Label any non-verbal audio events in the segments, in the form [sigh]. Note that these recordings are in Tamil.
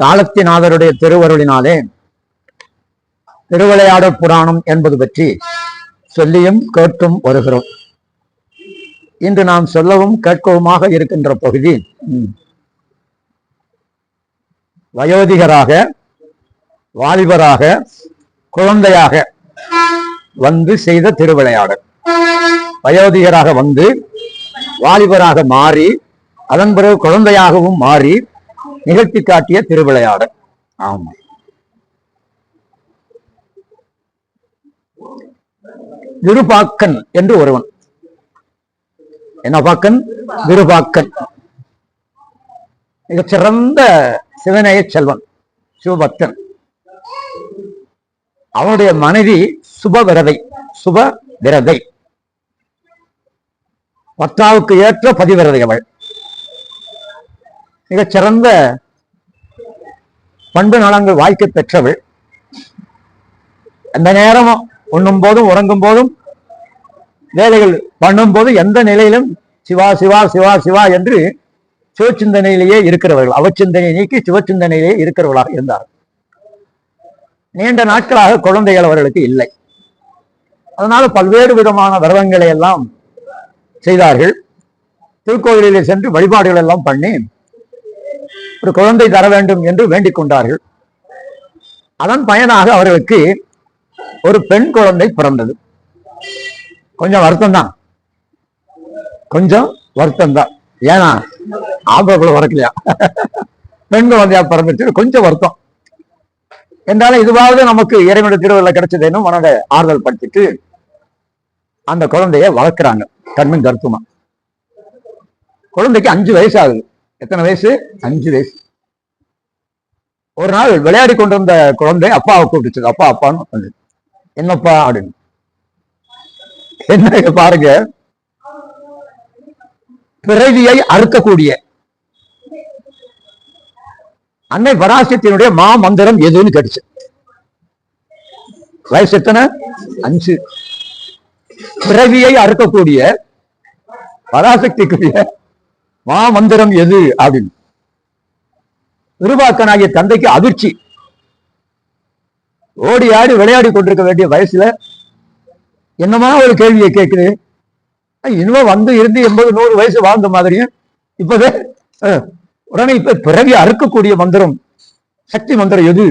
காலத்தினாதருடைய திருவருளினாலே திருவிளையாடற் புராணம் என்பது பற்றி சொல்லியும் கேட்டும் வருகிறோம். இன்று நாம் சொல்லவும் கேட்கவுமாக இருக்கின்ற பகுதி வயோதிகராக வாலிபராக குழந்தையாக வந்து செய்த திருவிளையாடல். வயோதிகராக வந்து வாலிபராக மாறி அதன் பிறகு குழந்தையாகவும் மாறி நிகழ்த்தி காட்டிய திருவிளையாடல். ஆமா. விருபாக்கன் என்று ஒருவன். என்ன பாக்கன் விருபாக்கன். மிகச் சிறந்த சிவநேய செல்வன் சிவபக்தன். அவனுடைய மனைவி சுபவிரதை சுப விரதை பத்தாவுக்கு ஏற்ற பதிவிரதை அவள். மிகச்சிறந்த பண்பு நலங்கள் வாய்க்க பெற்றவள். எந்த நேரமும் உண்ணும் போதும் உறங்கும் போதும் வேலைகள் பண்ணும் போது எந்த நிலையிலும் சிவா சிவா சிவா சிவா என்று சிவச்சிந்தனையிலேயே இருக்கிறவர்கள் அவச்சிந்தனை நீக்கி சிவச்சிந்தனையிலேயே இருக்கிறவர்களாக இருந்தார் நீண்ட நாட்களாக குழந்தைகள் அவர்களுக்கு இல்லை. அதனால பல்வேறு விதமான விரதங்களை எல்லாம் செய்தார்கள். திருக்கோயிலில் சென்று வழிபாடுகள் எல்லாம் பண்ணி ஒரு குழந்தை தர வேண்டும் என்று வேண்டிக் கொண்டார்கள். அதன் பயனாக அவர்களுக்கு ஒரு பெண் குழந்தை பிறந்தது. கொஞ்சம் வருத்தம் தான் கொஞ்சம் வருத்தம் தான் ஏன்னா ஆம்பளை வரக்கலையா பெண் குழந்தையா பிறந்துச்சு கொஞ்சம் வருத்தம். என்றாலும் இதுவாவது நமக்கு இறைவனுடைய திருவிழா கிடைச்சதேனும் மனதை ஆறுதல் படுத்திட்டு அந்த குழந்தைய வளர்க்குறாங்க. கண்மின் கருத்துமா குழந்தைக்கு அஞ்சு வயசு ஆகுது. எத்தனை வயசு? அஞ்சு வயசு. ஒரு நாள் விளையாடி கொண்டிருந்த குழந்தை அப்பாவை கூப்பிட்டுச்சு. அப்பா அப்பான்னு வந்து என்னப்பா அப்படின்னு. என்ன பாருங்க. பிறவியை அறுக்கக்கூடிய. அன்னை பராசக்தியினுடைய மா மந்திரம் எதுன்னு கிடைச்சு வயசு எத்தனை? அஞ்சு. பிறவியை அறுக்கக்கூடிய பராசக்திக்குரிய மா மந்திரம் எது அப்படின்னு. விருபாக்கனாகிய தந்தைக்கு அதிர்ச்சி. ஓடி ஆடி விளையாடி கொண்டிருக்க வேண்டிய வயசுல என்னமா ஒரு கேள்வியை கேட்குது இனிமே வந்து இருந்து எண்பது நூறு வயசு வாழ்ந்த மாதிரியும் இப்பவே உடனே இப்ப பிறவி அறுக்கக்கூடிய மந்திரம் சக்தி மந்திரம் எது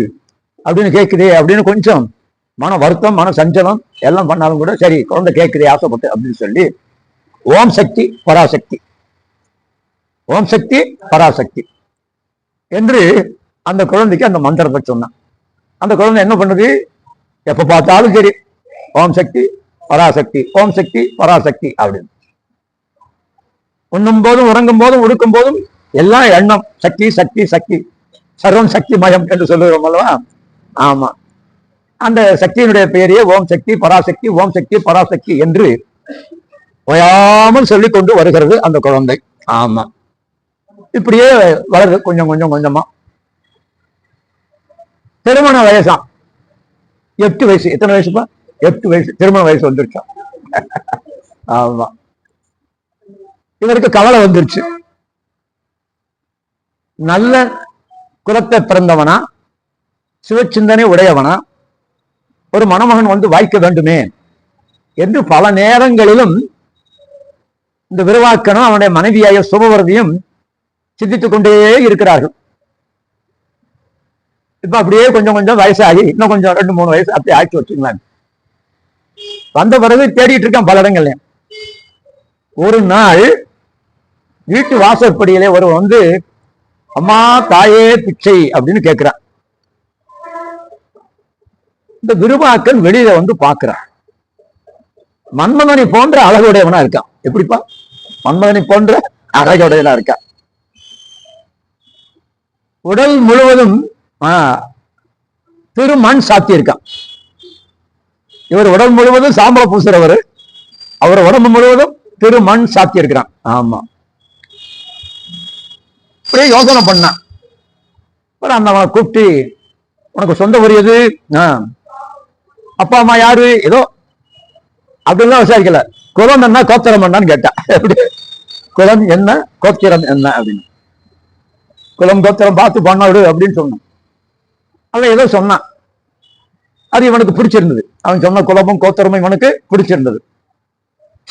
அப்படின்னு கேட்குதே அப்படின்னு கொஞ்சம் மன வருத்தம் மன சஞ்சலம் எல்லாம் பண்ணாலும் கூட சரி குழந்தை கேட்குதே ஆசைப்பட்டு அப்படின்னு சொல்லி ஓம் சக்தி பராசக்தி ஓம் சக்தி பராசக்தி. என்று அந்த குழந்தைக்கு அந்த மந்திரத்தை சொன்னான். அந்த குழந்தை என்ன பண்ணுது? எப்ப பார்த்தாலும் சரி ஓம் சக்தி பராசக்தி ஓம் சக்தி பராசக்தி அப்படின்னு. உண்ணும் போதும் உறங்கும் போதும் உடுக்கும் போதும் எல்லாம் எண்ணம் சக்தி சக்தி சக்தி. சர்வம் சக்தி மயம் என்று சொல்லுகிறோம் அல்லவா? ஆமா. அந்த சக்தியினுடைய பெயரே ஓம் சக்தி பராசக்தி ஓம் சக்தி பராசக்தி என்று ஓயாமல் சொல்லிக் கொண்டு வருகிறது அந்த குழந்தை. ஆமா. இப்படியே வளருது கொஞ்சம் கொஞ்சம் கொஞ்சமா. திருமண வயசா? எட்டு வயசு. எத்தனை வயசுப்பா எட்டு வயசு. திருமண வயசு வந்துருச்சா? [laughs] ஆமா. இவருக்கு கவலை வந்துருச்சு. நல்ல குலத்தை பிறந்தவனா? சிவச்சிந்தனை உடையவனா? ஒரு மணமகன் வந்து வாய்க்க வேண்டுமே? என்று பல நேரங்களிலும் இந்த விரிவாக்கனும் அவனுடைய மனைவியாய சுபவரதியும் சிந்தித்துக் கொண்டே இருக்கிறார்கள். இப்ப அப்படியே கொஞ்சம் கொஞ்சம் வயசாகி இன்னும் கொஞ்சம் ரெண்டு மூணு வயசு அப்படியே ஆக்கி வச்சுக்கலாம் வந்த பிறகு தேடிட்டு இருக்கான் பல இடங்கள்லயும். ஒரு நாள் வீட்டு வாசற்படியிலே ஒரு வந்து அம்மா தாயே பிச்சை அப்படின்னு கேட்கிறான் இந்த விருபாக்கன் வெளியில வந்து பாக்குறான். மன்மதனை போன்ற அழகுடையவனா இருக்கான். எப்படிப்பா? மன்மதனை போன்ற அழகுடையவனா இருக்கான். உடல் முழுவதும் ஆ, திருமண் சாத்தியிருக்கான். இவர் உடல் முழுவதும் சாம்பல பூசுறவர். அவர் உடம்பு முழுவதும் திருமண் சாத்தியிருக்கிறான். ஆமா. அப்படியே யோசனை பண்ணான். அப்புறம் அந்த கூப்பிட்டு உனக்கு சொந்த ஊர் எது? அப்பா அம்மா யாரு? ஏதோ. அப்படின்லாம் விசாரிக்கல. குலம் என்ன கோத்திரம் என்னன்னு கேட்டா. எப்படி குலம் என்ன? கோத்திரம் என்ன? அப்படின்னு. குலம் கோத்திரம் பார்த்து பண்ணாடு அப்படின்னு சொன்னான். அவன் ஏதோ சொன்னான். அது இவனுக்கு பிடிச்சிருந்தது. அவன் சொன்ன குலமும் கோத்திரமும் இவனுக்கு பிடிச்சிருந்தது.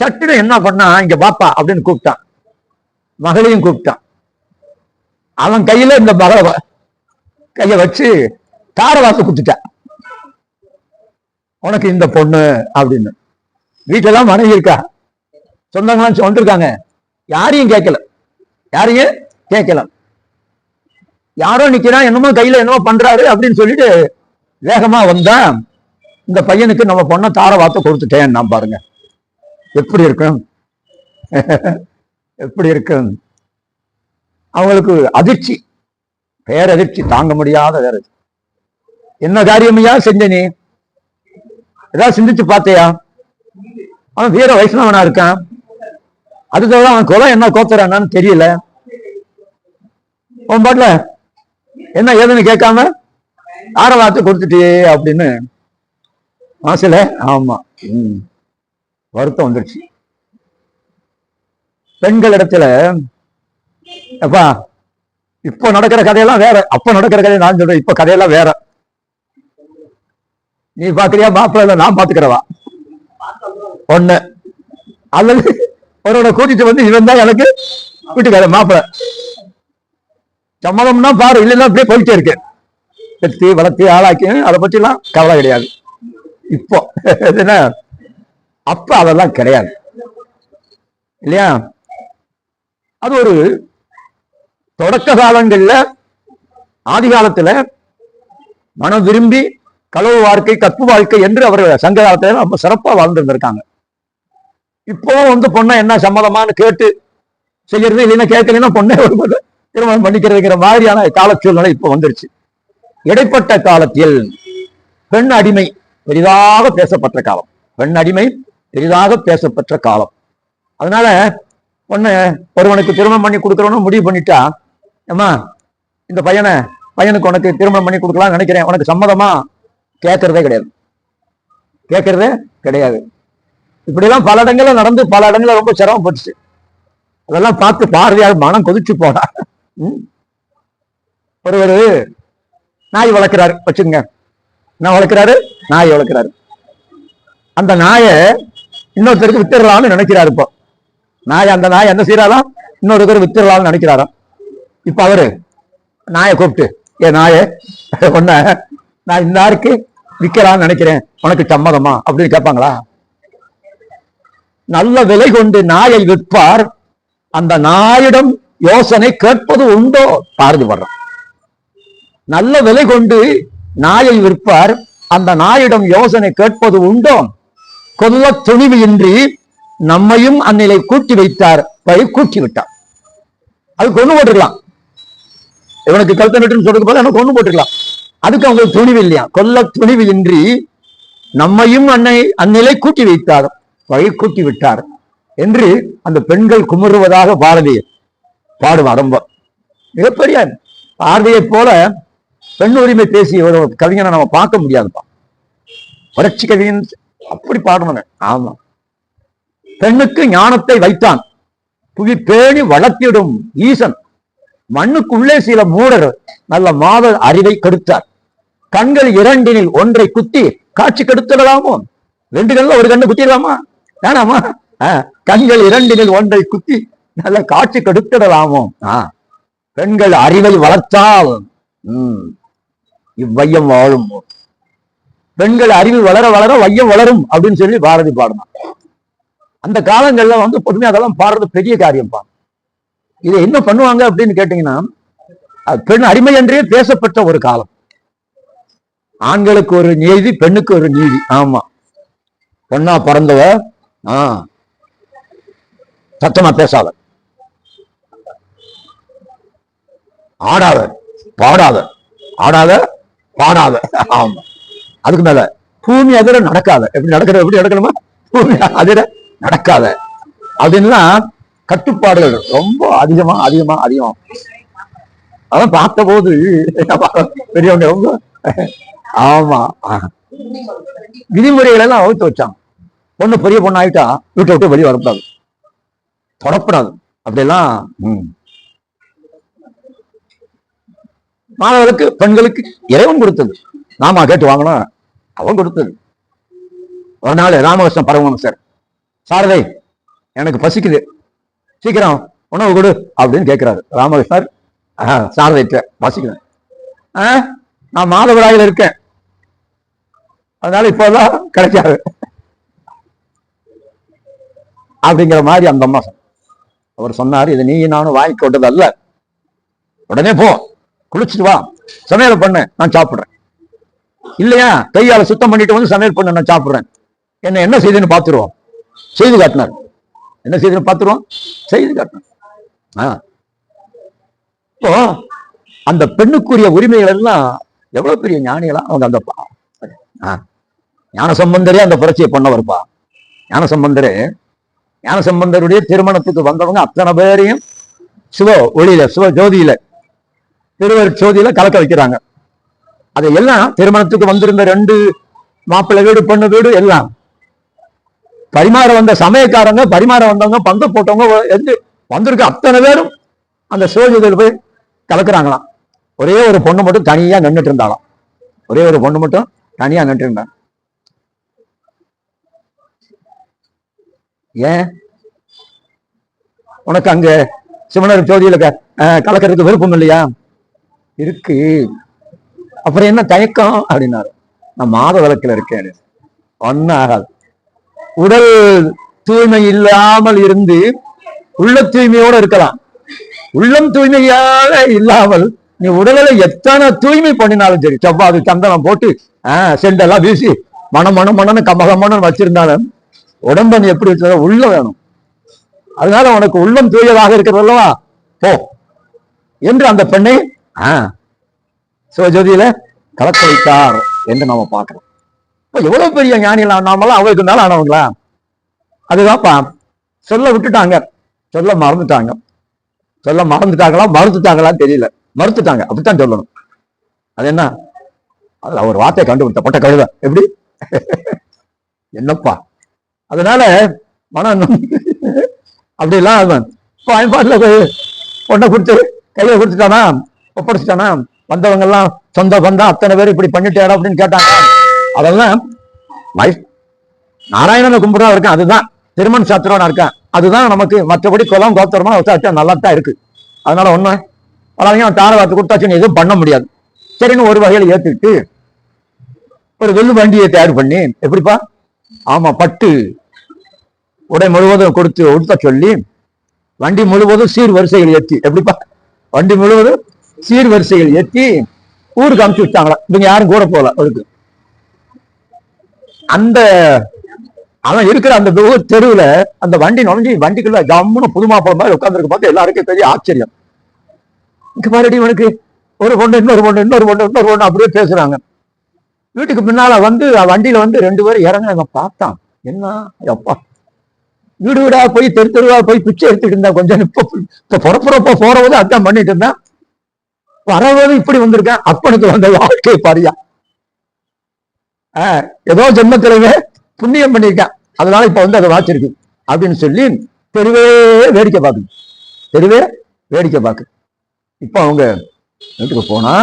சட்டுன்னு என்ன பண்ணா இங்க பாப்பா அப்படின்னு கூப்பிட்டான். மகளையும் கூப்பிட்டான். அவன் கையில இந்த மகளை கைய வச்சு தாரவாச குத்துட்டான். உனக்கு இந்த பொண்ணு அப்படின்னு. வீட்டெல்லாம் மனைவி இருக்கா? சொந்தங்களாம் வந்திருக்காங்க. யாரையும் கேட்கல. யாரையும் கேட்கலாம் யாரோ நிக்கிறா என்னமோ கையில என்னமோ பண்றாரு அப்படின்னு சொல்லிட்டு வேகமா வந்தா இந்த பையனுக்கு நம்ம பொண்ணை தார வார்த்தை கொடுத்துட்டேன் நான் பாருங்க. எப்படி இருக்கும்? [laughs] எப்படி இருக்கும்? அவங்களுக்கு அதிர்ச்சி பேரதிர்ச்சி தாங்க முடியாத வேற. என்ன காரியமையா செஞ்ச நீ? ஏதாவது சிந்திச்சு பார்த்தியா? அவன் வீர வைஷ்ணவனா இருக்கான். அதுக்காக அவன் குலம் என்ன கோத்துறானான்னு தெரியல. உன் பாட்டுல என்ன ஏதுன்னு கேட்காம ஆரவாத்து வார்த்தை கொடுத்துட்டியே அப்படின்னு மனசுல ஆமா. உம் வருத்தம் வந்துருச்சு. பெண்கள் இடத்துல அப்பா இப்போ நடக்கிற கதையெல்லாம் வேற. அப்ப நடக்கிற கதையை நான் சொல்றேன். இப்ப கதையெல்லாம் வேற. நீ பாக்குறியா? மாப்பிள்ள நான் பாத்துக்கிறவா? ஒண்ணு. அல்லது ஒருவனை கூட்டிட்டு வந்து இவன் தான் எனக்கு வீட்டுக்கார மாப்பிள்ள. சம்மதம்னா பாரு இல்லைன்னா அப்படியே போயிட்டே இருக்கு. பெத்தி வளர்த்தி ஆளாக்கி அதை பற்றிலாம் கவலை கிடையாது. இப்போ [laughs] இது அப்ப அதெல்லாம் கிடையாது. இல்லையா? அது ஒரு தொடக்க காலங்கள்ல ஆதி காலத்துல மனம் விரும்பி களவு வாழ்க்கை கற்பு வாழ்க்கை என்று அவர் சங்க காலத்துல ரொம்ப சிறப்பா வாழ்ந்துருந்திருக்காங்க. இப்போ வந்து பொண்ணை என்ன சம்மதமான்னு கேட்டு செய்யறது இல்லைன்னா கேட்கலன்னா பொண்ணை ஒரு திருமணம் பண்ணிக்கிறதுங்கிற மாதிரியான கால சூழ்நிலை இப்போ வந்துருச்சு. இடைப்பட்ட காலத்தில் பெண் அடிமை பெரிதாக பேசப்பட்ட காலம். பெண் அடிமை பெரிதாக பேசப்பட்ட காலம். அதனால பொண்ணு ஒருவனுக்கு திருமணம் பண்ணி கொடுக்குறோன்னு முடிவு பண்ணிட்டா அம்மா இந்த பையனை பையனுக்கு உனக்கு திருமணம் பண்ணி கொடுக்கலாம்னு நினைக்கிறேன். உனக்கு சம்மதமா? கேட்கறதே கிடையாது. கேட்கறதே கிடையாது. இப்படிலாம் பல இடங்கள்ல நடந்து பல இடங்கள்ல ரொம்ப சிரமப்பட்டுச்சு. அதெல்லாம் பார்த்து பார்வையால் மனம் கொதிச்சு போனா ஒருவர் நாய் வளர்க்கிறாரு. வச்சுங்க என்ன வளர்க்கிறாரு? நாய் வளர்க்கிறாரு. அந்த நாயை இன்னொருத்தருக்கு வித்துடலாம்னு நினைக்கிறாரு இப்போ. நாய் அந்த நாய் என்ன செய்யறாராம் இன்னொருத்தர் வித்துடலாம்னு நினைக்கிறாராம். இப்ப அவரு நாயை கூப்பிட்டு ஏ நாயே ஒன்ன நான் இன்னாருக்கு விற்கலாம்னு நினைக்கிறேன். உனக்கு சம்மதமா? அப்படின்னு கேட்பாங்களா? நல்ல விலை கொண்டு நாயை விற்பார். அந்த நாயிடம் யோசனை கேட்பது உண்டோ? பாரதி வர்றான். நல்ல விலை கொண்டு நாயை விற்பார். அந்த நாயிடம் யோசனை கேட்பது உண்டோ? கொல்ல துணிவு இன்றி நம்மையும் அந்நிலை கூட்டி வைத்தார். வழி கூட்டி விட்டார் அது கொண்டு போட்டுக்கலாம். இவனுக்கு கழுத்த சொல்றது போல எனக்கு கொண்டு போட்டுக்கலாம். அதுக்கு அவங்களுக்கு துணிவு இல்லையா? கொல்ல துணிவு இன்றி நம்மையும் அன்னை அந்நிலை கூட்டி வைத்தார். வழி கூட்டி விட்டார். என்று அந்த பெண்கள் குமுறுவதாக பாரதியர் பாடுவான் ரொம்ப மிகப்பெரிய பார்வையை போல பெண் உரிமை பேசிய ஒரு கவிஞனை நம்ம பார்க்க முடியாதுப்பா. புரட்சி கவிஞன் அப்படி பாடணும் ஆமா. பெண்ணுக்கு ஞானத்தை வைத்தான். புவி பேணி வளர்த்திடும் ஈசன். மண்ணுக்குள்ளே சில மூடர் நல்ல மாத அறிவை கெடுத்தார். கண்கள் இரண்டினில் ஒன்றை குத்தி காட்சி கெடுத்துடலாமோ? ரெண்டு கண்ணில் ஒரு கண்ணு குத்திடலாமா? வேணாமா? கண்கள் இரண்டினில் ஒன்றை குத்தி நல்ல காட்சி கெடுத்துடலாமோ? பெண்கள் அறிவை வளர்த்தால் உம் இவ்வையம் வாழும். பெண்கள் அறிவு வளர வளர வையம் வளரும் அப்படின்னு சொல்லி பாரதி பாடினான் அந்த காலங்கள்ல வந்து பொதுமையா அதெல்லாம் பாடுறது பெரிய காரியம்ப்பா இதை என்ன பண்ணுவாங்க அப்படின்னு கேட்டீங்கன்னா பெண் அடிமை என்றே பேசப்பட்ட ஒரு காலம். ஆண்களுக்கு ஒரு நீதி பெண்ணுக்கு ஒரு நீதி. ஆமா. பொண்ணா பிறந்தவ ஆ சத்தமா பேசாத. ஆடாத பாடாத ஆடாத பாடாத. ஆமா. அதுக்கு மேல பூமி அதிர நடக்காத. எப்படி நடக்கிறது எப்படி நடக்கணுமா? பூமி அதிர நடக்காத. அப்படின்னா கட்டுப்பாடுகள் ரொம்ப அதிகமா அதிகமா அதிகமா. அதான் பார்த்த போது பெரியவங்க ரொம்ப ஆமா. விதிமுறைகள் எல்லாம் வகுத்து வச்சாங்க. பொண்ணு பெரிய பொண்ணு ஆயிட்டா வீட்டை விட்டு வெளியே வரக்கூடாது. தொடப்படாது. அப்படியெல்லாம் ம். மாணவர்களுக்கு பெண்களுக்கு இறைவன் கொடுத்தது. நாம கேட்டு வாங்கணும் அவன் கொடுத்தது. ஒரு நாள் ராமகிருஷ்ணன் ராமகிருஷ்ண சார். சாரதை எனக்கு பசிக்குது. சீக்கிரம் உணவு கொடு அப்படின்னு கேட்கிறாரு. ராமகிருஷ்ணர் ஆஹ், சாரதைட்ட பசிக்குது. ஆ, நான் மாதவிடாயில் இருக்கேன். அதனால இப்போதான் கிடைக்காது. அப்படிங்கிற மாதிரி அந்த அம்மா அவர் சொன்னார் இது நீ நானும் வாங்கி கொண்டது அல்ல உடனே போ. குளிச்சுட்டு வா. சமையல் பண்ணு நான் சாப்பிட்றேன். இல்லையா? கையால சுத்தம் பண்ணிட்டு வந்து சமையல் பண்ணு நான் சாப்பிட்றேன். என்ன என்ன செய்துன்னு பார்த்துருவோம். செய்து காட்டினார். என்ன செய்துன்னு பார்த்துருவோம்? செய்து காட்டினார். ஆ. இப்போ அந்த பெண்ணுக்குரிய உரிமைகள் எல்லாம் எவ்வளவு பெரிய ஞானிகளா? அவங்க அந்த பா- ஆ. ஞான சம்பந்தரே அந்த புரட்சியை பண்ணவர்ப்பா. ஞான சம்பந்தரே ஞான சம்பந்தருடைய திருமணத்துக்கு வந்தவங்க அத்தனை பேரையும் சிவ ஒளியில சிவ ஜோதியில திருவர் ஜோதியில கலக்க வைக்கிறாங்க. அது எல்லாம் திருமணத்துக்கு வந்திருந்த ரெண்டு மாப்பிள்ளை வீடு பொண்ணு வீடு எல்லாம் பரிமாற வந்த சமயக்காரங்க பரிமாற வந்தவங்க பந்த போட்டவங்க எந்த வந்திருக்க அத்தனை பேரும் அந்த சிவஜோதியில போய் கலக்குறாங்களாம். ஒரே ஒரு பொண்ணு மட்டும் தனியா நின்றுட்டு இருந்தாலும் ஒரே ஒரு பொண்ணு மட்டும் தனியா நின்றுட்டு இருந்தாங்க. ஏன்? உனக்கு அங்க சிவனர் ஜோதியில கலக்கிறதுக்கு கலக்கறதுக்கு விருப்பம் இல்லையா? இருக்கு. அப்புறம் என்ன தயக்கம்? அப்படின்னாரு. நான் மாத விளக்கில் இருக்கேன். ஒன்னும் ஆகாது. உடல் தூய்மை இல்லாமல் இருந்து உள்ள தூய்மையோட இருக்கலாம். உள்ளம் தூய்மையாக இல்லாமல் நீ உடலில் எத்தனை தூய்மை பண்ணினாலும் சரி செவ்வாது சந்தனம் போட்டு ஆஹ் செண்டெல்லாம் வீசி மனம் மனம் மனன்னு கமகமனு வச்சிருந்தாலும் உடம்ப நீ எப்படி வச்சிருந்த உள்ள வேணும். அதனால உனக்கு உள்ளம் தூயதாக இருக்கிறதல்லவா போ. என்று அந்த பெண்ணை ஆஹ் சிவஜோதியில கலக்க வைத்தார் என்று நாம பார்க்கிறோம். இப்போ எவ்வளவு பெரிய ஞானிகள் நாமெல்லாம் அவருக்கு இருந்தாலும் ஆனவங்களா? அதுதான்ப்பா. சொல்ல விட்டுட்டாங்க. சொல்ல மறந்துட்டாங்க. சொல்ல மறந்துட்டாங்களா மறுத்துட்டாங்களான்னு தெரியல. மறுத்துட்டாங்க. அப்படித்தான் சொல்லணும். அது என்ன? அதுல ஒரு வார்த்தையை கண்டுபிடித்த பட்ட கழுத. எப்படி? என்னப்பா? அதனால மனம் அப்படிலாம் அவன் பயன்பாட்டுல பொண்ணை கொடுத்து கையை கொடுத்துட்டானா ஒப்படைச்சிட்டானா? வந்தவங்க எல்லாம் சொந்த பந்தம் அத்தனை பேர் இப்படி பண்ணிட்டேடா அப்படின்னு கேட்டாங்க. அதெல்லாம் வை- நாராயணனை கும்பிடுறா இருக்கேன் அதுதான். திருமண நான் இருக்கேன். அதுதான் நமக்கு மற்றபடி குலம் கோத்திரமா வச்சா நல்லா தான் இருக்கு. அதனால ஒண்ணு அதாவது தார வார்த்தை கொடுத்தாச்சு எதுவும் பண்ண முடியாது. சரின்னு ஒரு வகையில ஏத்துக்கிட்டு ஒரு வெள்ளு வண்டியை தயார் பண்ணி எப்படிப்பா? ஆமா பட்டு உடை முழுவதும் கொடுத்து உடுத்த சொல்லி வண்டி முழுவதும் சீர் வரிசைகள் ஏற்றி எப்படிப்பா? வண்டி முழுவதும் சீர் வரிசைகள் ஏத்தி ஊருக்கு அமுச்சு விட்டாங்களா? இவங்க யாரும் கூட போகல அவருக்கு. அந்த அவன் இருக்கிற அந்த ஊர் தெருவுல அந்த வண்டி நுழைஞ்சி வண்டிக்குள்ள ஜம்முன்னு புதுமா மாப்பிள மாதிரி உட்கார்ந்துருக்கு. பார்த்து எல்லாருக்கும் பெரிய ஆச்சரியம். இங்க பாருடி இவனுக்கு ஒரு பொண்ணு இன்னொரு பொண்ணு இன்னொரு பொண்ணு இன்னொரு பொண்ணு அப்படியே பேசுறாங்க. வீட்டுக்கு பின்னால வந்து வண்டியில வந்து ரெண்டு பேரும் இறங்க பார்த்தான். என்ன? அப்பா வீடு வீடா போய் தெரு தெருவா போய் பிச்சை எடுத்துட்டு இருந்தான் கொஞ்சம். இப்ப இப்ப புறப்புறப்ப போறவது அதான் பண்ணிட்டு இருந்தான். வரவது இப்படி வந்திருக்கேன் அப்பனுக்கு வந்த வாழ்க்கை பாரியா. ஆஹ் ஏதோ ஜென்மத்திலவே புண்ணியம் பண்ணியிருக்கேன் அதனால இப்ப வந்து அதை வாச்சிருக்கு. அப்படின்னு சொல்லி தெருவே வேடிக்கை பார்க்குது. தெருவே வேடிக்கை பார்க்கு இப்ப அவங்க வீட்டுக்கு போனா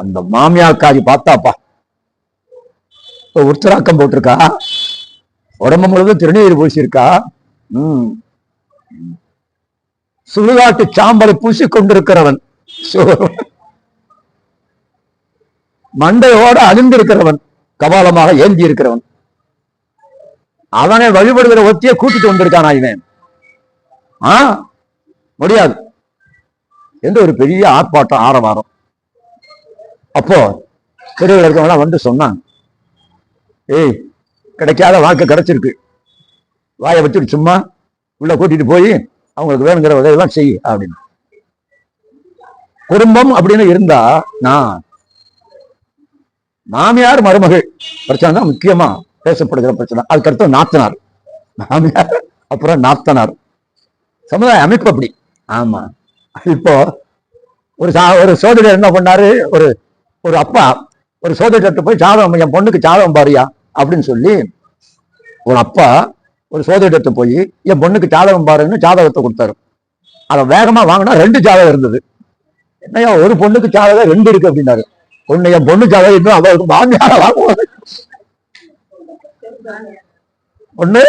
அந்த மாமியாக்காரி பார்த்தாப்பா. இப்ப உற்சராக்கம் போட்டிருக்கா. உடம்பு முழுவதும் திருநீர் பூசியிருக்கா. உம் சுடுகாட்டு சாம்பலை பூசி கொண்டிருக்கிறவன். மண்டையோட அழிந்திருக்கிறவன் கபாலமாக ஏந்தி இருக்கிறவன் அவனை வழிபடுகிற ஒத்திய கூட்டிட்டு வந்திருக்கானா இவன்? ஆ? முடியாது. என்று ஒரு பெரிய ஆர்ப்பாட்டம் ஆரவாரம். அப்போ தெருவில் இருக்கவங்களாம் வந்து சொன்னாங்க. ஏய் கிடைக்காத வாழ்க்கை கிடைச்சிருக்கு. வாயை வச்சுட்டு சும்மா உள்ள கூட்டிட்டு போய் அவங்களுக்கு வேணுங்கிற உதவியெல்லாம் செய் அப்படின்னு. குடும்பம் அப்படின்னு இருந்தா நான் மாமியார் மருமகள் பிரச்சனை தான் முக்கியமா பேசப்படுகிற பிரச்சனை. அதுக்கடுத்து நாத்தனார். மாமியார் அப்புறம் நாத்தனார். சமுதாய அமைப்பு அப்படி. ஆமா. இப்போ ஒரு சா ஒரு சோதரர் என்ன பண்ணாரு? ஒரு ஒரு அப்பா ஒரு சோதரிட்ட போய் ஜாதகம் என் பொண்ணுக்கு ஜாதகம் பாரியா அப்படின்னு சொல்லி ஒரு அப்பா ஒரு சோதரிட்ட போய் என் பொண்ணுக்கு ஜாதகம் பாருன்னு ஜாதகத்தை கொடுத்தாரு. அதை வேகமா வாங்கினா ரெண்டு ஜாதகம் இருந்தது. என்னையா ஒரு பொண்ணுக்கு ஜாதகம் ரெண்டு இருக்கு அப்படின்னாரு. பொண்ணு என் பொண்ணு ஜாதகம் இன்னும் அவளுக்கு மாமியார வாங்குவாங்க. ஒன்று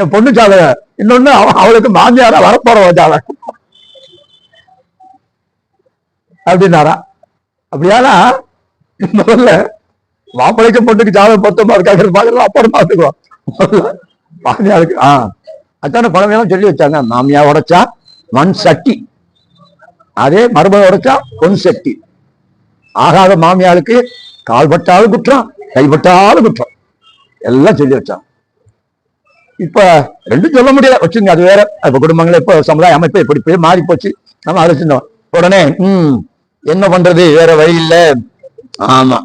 என் பொண்ணு ஜாதகம் இன்னொன்னு அவளுக்கு மாமியாரா வரப்போற ஜாதகம். அப்படின்னாரா. அப்படியானா முதல்ல மாப்பிளைக்கு பொண்ணுக்கு ஜாதகம் பொருத்தமா இருக்காங்க பாக்கலாம் அப்புறம் பார்த்துக்குவோம். முதல்ல ஆ. அதான பழமையெல்லாம் சொல்லி வச்சாங்க. மாமியா உடைச்சா மண் சட்டி. அதே மருமக உடைச்சா பொன் சட்டி. ஆகாத மாமியாளுக்கு கால் பட்டாலும் குற்றம் கைப்பட்டாலும் குற்றம். எல்லாம் சொல்லி வச்சான். இப்ப ரெண்டும் சொல்ல முடியல. வச்சுங்க அது வேற. இப்ப குடும்பங்கள இப்ப சமுதாய அமைப்பு இப்படி போய் மாறி போச்சு. நம்ம அழைச்சிருந்தோம் உடனே ம் என்ன பண்றது? வேற வழி இல்ல. ஆமா.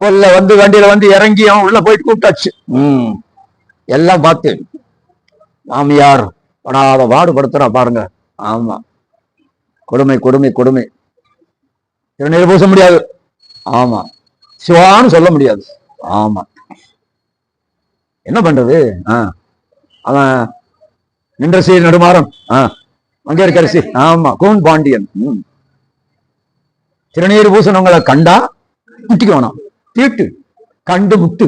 கொல்ல வந்து வண்டியில வந்து இறங்கி அவன் உள்ள போயிட்டு கூப்பிட்டாச்சு. ம். எல்லாம் பார்த்து மாமியார் படாத பாடுபடுத்துறா பாருங்க. ஆமா. கொடுமை கொடுமை கொடுமை. திருநீர் பூச முடியாது. ஆமா. சிவான்னு சொல்ல முடியாது. ஆமா. என்ன பண்றது? ஆ. அவன் நின்ற சீர் நடுமாறம் ஆ. இருக்கரசி ஆமா. கூன் பாண்டியன். ம். திருநீர் பூசணவங்களை கண்டா முட்டிக்க வேணாம். தீட்டு கண்டு முட்டு.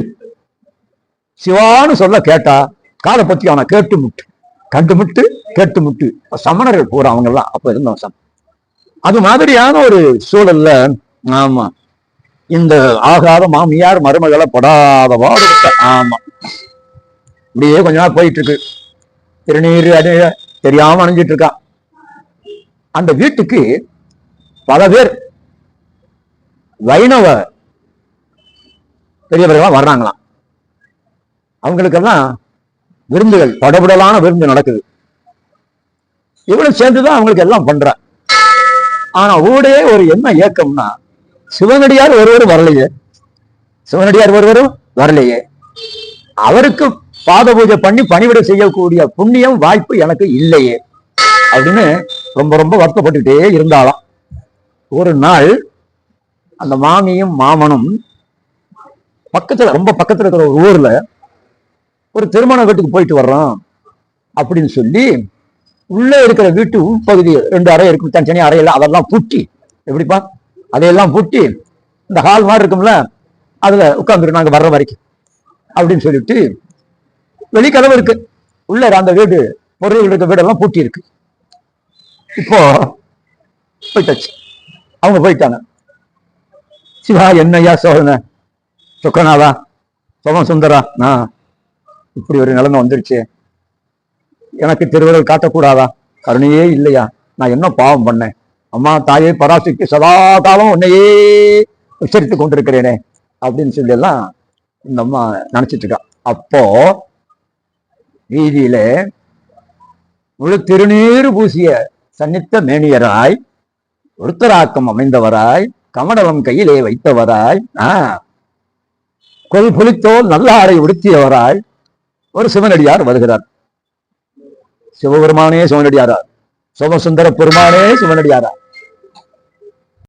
சிவான்னு சொல்ல கேட்டா காதை பத்தி அவனை கேட்டு முட்டு. கண்டு முட்டு கேட்டு முட்டு. சமணர்கள் பூரா அவங்க எல்லாம் அப்ப இருந்தவன் சம அது மாதிரியான ஒரு சூழல்ல ஆமா. இந்த ஆகாத மாமியார் மருமகளை படாத பாடுபட்ட ஆமா. இப்படியே கொஞ்ச நாள் போயிட்டு இருக்கு திருநீர் அது தெரியாம அணிஞ்சிட்டு இருக்கான். அந்த வீட்டுக்கு பல பேர் வைணவ பெரியவர்கள்லாம் வர்றாங்களாம். அவங்களுக்கெல்லாம் விருந்துகள் படபடலான விருந்து நடக்குது. இவனும் சேர்ந்துதான் அவங்களுக்கு எல்லாம் பண்றா. ஆனா ஊடே ஒரு என்ன ஏக்கம்னா சிவனடியார் ஒருவரும் வரலையே. சிவனடியார் ஒருவரும் வரலையே. அவருக்கு பாத பூஜை பண்ணி பணிவிட செய்யக்கூடிய புண்ணியம் வாய்ப்பு எனக்கு இல்லையே. அப்படின்னு ரொம்ப ரொம்ப வருத்தப்பட்டுட்டே இருந்தாலும் ஒரு நாள் அந்த மாமியும் மாமனும் பக்கத்துல ரொம்ப பக்கத்துல இருக்கிற ஒரு ஊர்ல ஒரு திருமண வீட்டுக்கு போயிட்டு வர்றோம் அப்படின்னு சொல்லி உள்ளே இருக்கிற வீட்டு உள்பகுதி ரெண்டு அறை இருக்கும். தனித்தனி அறையெல்லாம் அதெல்லாம் பூட்டி எப்படிப்பா? அதையெல்லாம் பூட்டி இந்த ஹால் மாதிரி இருக்கும்ல அதில் உட்காந்துரு நாங்கள் வர்ற வரைக்கும் அப்படின்னு சொல்லிட்டு வெளிக்கதவு இருக்கு. உள்ள அந்த வீடு பொருள் இருக்க வீடெல்லாம் பூட்டி இருக்கு. இப்போ போயிட்டாச்சு. அவங்க போயிட்டாங்க. சிவா என்னய்யா சோழன? சொக்கனாவா சோம சுந்தரா நான் இப்படி ஒரு நிலைமை வந்துருச்சு. எனக்கு திருவிழல் காட்டக்கூடாதா? கருணையே இல்லையா? நான் என்ன பாவம் பண்ணேன்? அம்மா தாயை பராசுக்கு சதா காலம் உன்னையே உச்சரித்து கொண்டிருக்கிறேனே அப்படின்னு சொல்லி எல்லாம் இந்த அம்மா நினைச்சிட்டு இருக்கா. அப்போ வீதியில முழு திருநீர் பூசிய சன்னித்த மேனியராய் ஒருத்தராக்கம் அமைந்தவராய் கமடலம் கையிலே வைத்தவராய் ஆஹ் கொல் புலித்தோல் நல்ல ஆடை உடுத்தியவராய் ஒரு சிவனடியார் வருகிறார். சிவபெருமானே சிவனடியாரா? சோமசுந்தர பெருமானே சிவனடியாரா?